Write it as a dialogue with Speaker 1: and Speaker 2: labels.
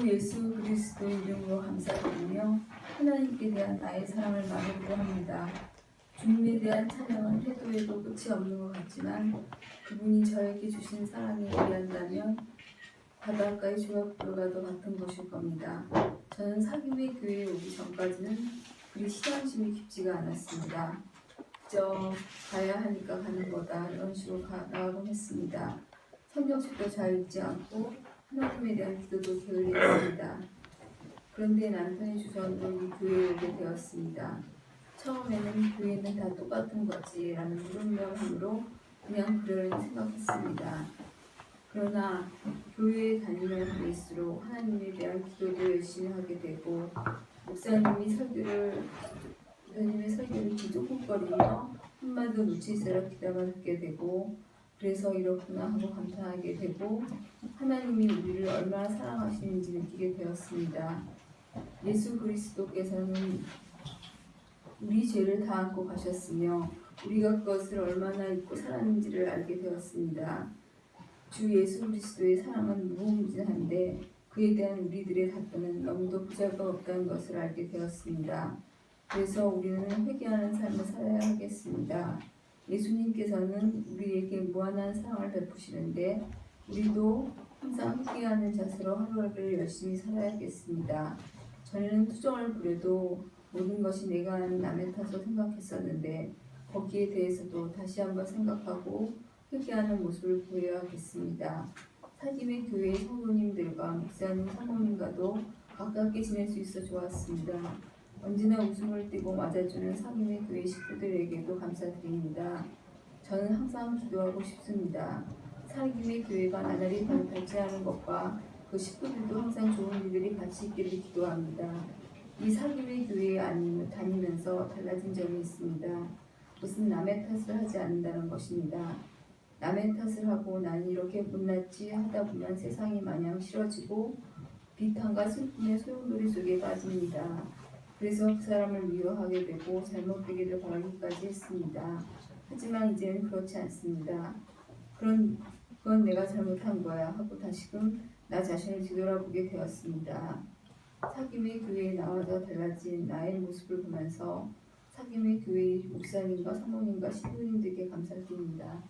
Speaker 1: 주 예수 그리스도 이름으로 감사드리며 하나님께 대한 나의 사랑을 나누기도 합니다. 주님에 대한 찬양은 해도 해도 끝이 없는 것 같지만 그분이 저에게 주신 사랑에 비한다면 바닷가의 조약돌과도 같은 것일 겁니다. 저는 사김의 교회에 오기 전까지는 그리 시장심이 깊지가 않았습니다. 그저 가야 하니까 가는 거다 이런 식으로 가, 나가곤 했습니다. 성경책도 잘 읽지 않고 하나님에 대한 기도도 게을리했습니다. 그런데 남편의 주선으로 이 교회에 오게 되었습니다. 처음에는 교회는 다 똑같은 거지 라는 무분별함으로 그냥 그러려니 생각했습니다. 그러나 교회에 다니면 다닐수록 하나님에 대한 기도도 열심히 하게 되고 목사님이 설교를 목사님의 설교를 기조국거리며 한마디도 놓치세라 기다만 듣게 되고 그래서 이렇구나 하고 감탄하게 되고 하나님이 우리를 얼마나 사랑하시는지 느끼게 되었습니다. 예수 그리스도께서는 우리 죄를 다 안고 가셨으며 우리가 그것을 얼마나 잊고 살았는지를 알게 되었습니다. 주 예수 그리스도의 사랑은 무궁무진한데 그에 대한 우리들의 답변은 너무도 보잘것없다는 것을 알게 되었습니다. 그래서 우리는 회개하는 삶을 살아야 하겠습니다. 예수님께서는 우리에게 무한한 사랑을 베푸시는데 우리도 항상 회개하는 자세로 하루하루를 열심히 살아야겠습니다. 전에는 투정을 부려도 모든 것이 내가 하는 남의 탓으로 생각했었는데 거기에 대해서도 다시 한번 생각하고 회개하는 모습을 보여야겠습니다. 사김의 교회 성도님들과 목사님, 사모님과도 가깝게 지낼 수 있어 좋았습니다. 언제나 웃음을 띠고 맞아주는 사김의 교회 식구들에게도 감사드립니다. 저는 항상 기도하고 싶습니다. 사김의 교회가 나날이 더 발전하는 것과 그 식구들도 항상 좋은 일들이 같이 있기를 기도합니다. 이 사김의 교회에 다니면서 달라진 점이 있습니다. 무슨 남의 탓을 하지 않는다는 것입니다. 남의 탓을 하고 난 이렇게 못났지 하다 보면 세상이 마냥 싫어지고 비탄과 슬픔의 소용돌이 속에 빠집니다. 그래서 그 사람을 미워하게 되고 잘못되기를 바라기까지 했습니다. 하지만 이제는 그렇지 않습니다. 그런 그건 내가 잘못한 거야 하고 다시금 나 자신을 뒤돌아보게 되었습니다. 사김의 교회에 나와서 달라진 나의 모습을 보면서 사김의 교회의 목사님과 사모님과 신부님들께 감사드립니다.